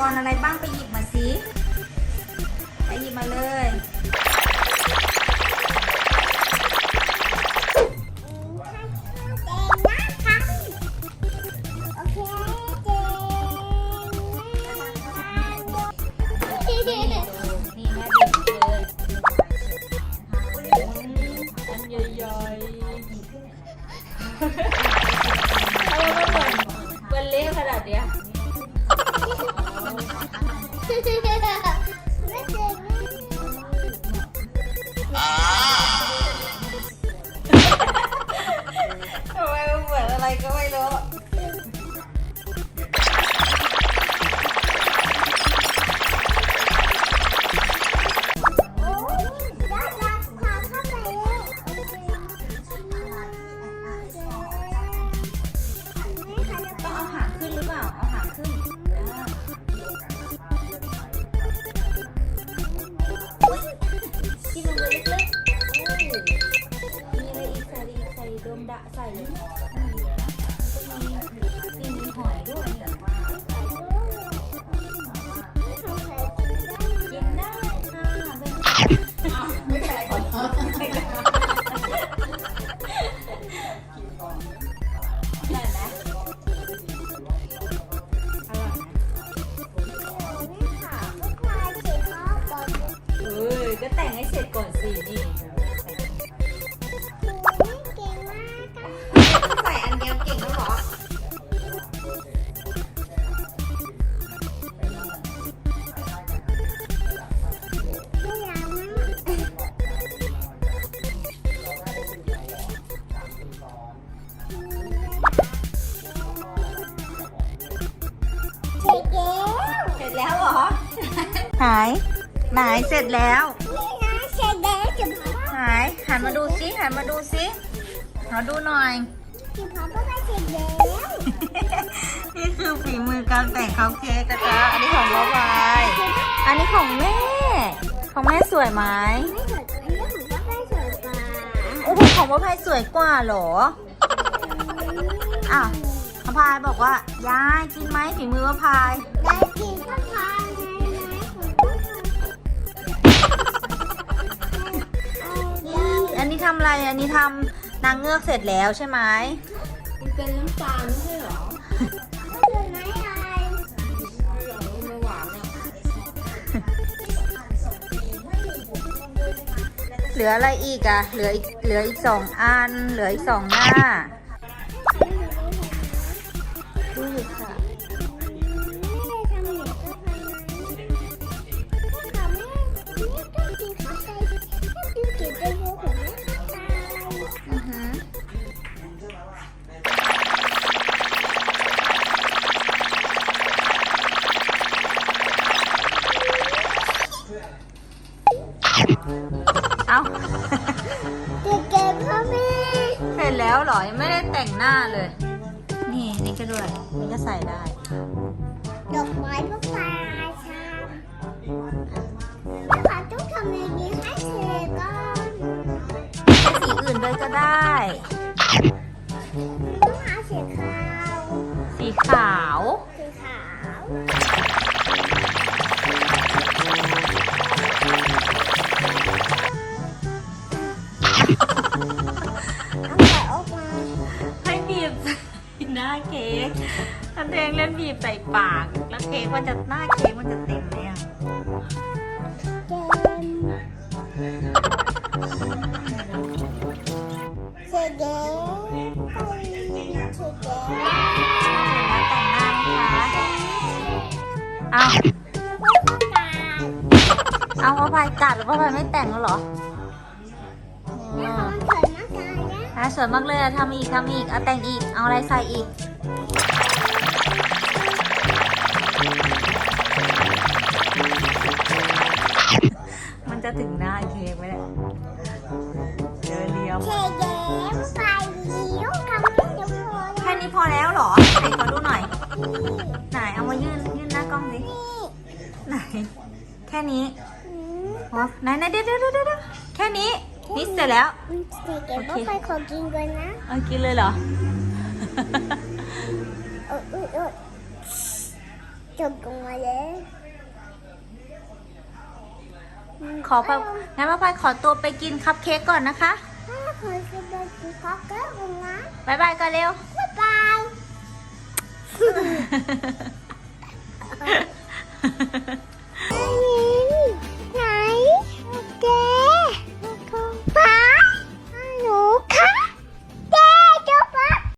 กรณ์อะไรบ้างไปหยิบมาสิ ไปหยิบมาเลยเจนนะคะโอเคเจนนะคะนี่แม่บีบเลยอันใหญ่ๆทำไมมันเหมือนเละขนาดเนี้ย ทำไมมันเหมือนอะไรก็ไม่รู้ ต้องเอาหางขึ้นหรือเปล่า เอาหางขึ้น ดะใส่ หายไหนเสร็จแล้วหายหันมาดูซิหันมาดูซิขอดูหน่อยนี่คือฝีมือการแต่งคัพเค้กนะจ๊ะอันนี้ของบ๊อบายอันนี้ของแม่ ของแม่สวยไหมโอ้โหของบ๊อบายสวยกว่าเหรออ้าวพระพายบอกว่ายายกินไหมฝีมือพระพายอันำอะไรอันนี้ทำนางเงือกเสร็จแล้วใช่ไหมมันเป็นน้ำตาลไม่ใช่เหรอไม่เหรอมันหวานอะเหลืออะไรอีกอะเหลืออีกเหลืออีกสองอัน เหลืออีกสองหน้า ดูอยู่ค่ะ เอาเสร็จแล้วเหรอยังไม่ได้แต่งหน้าเลย นี่นี่ก็ด้วยนี่ก็ใส่ได้ ดอกไม้ก็ปลาชามนะคะต้องทำอย่างนี้ให้เสร็จก่อนใช้สีอื่นด้วยก็ได้ บีบใส่ปาก แล้วเค้กมันจะหน้าเค้กมันจะเต็มเลยอะเจนเสร็จแล้วไปเสร็จแล้วแต่งหน้าไหมคะเอาเอาพ่อพายกัดหรือพ่อพายไม่แต่งแล้วเหรออ๋ออะสวยมากเลยอะทำอีกทำอีกเอาแต่งอีก เอาอะไรใส่อีก จะถึงหน้าเค้กไหมเนี่ยเจอเลียมแค่นี้พอแล้วเหรอ ไหนขอดูหน่อย ไหนเอามายื่นยื่นหน้ากล้องสิ ไหน แค่นี้อ๋อไหนไหนเดี๋ยวเดี๋ยวเดี๋ยวเดี๋ยวแค่นี้แนี่เสร็จแล้วอืมเสร็จแล้วไปขอกินก่อนนะเอากินเลยเหรอโอ๊ยโอ๊ยโอ๊ยจบลงมาแล้ว ขอพักงั้นพ่อพายขอตัวไปกินคัพเค้กก่อนนะคะขอไปกินคัพเค้กก่อนนบายบายก่นเร็ว บายบาย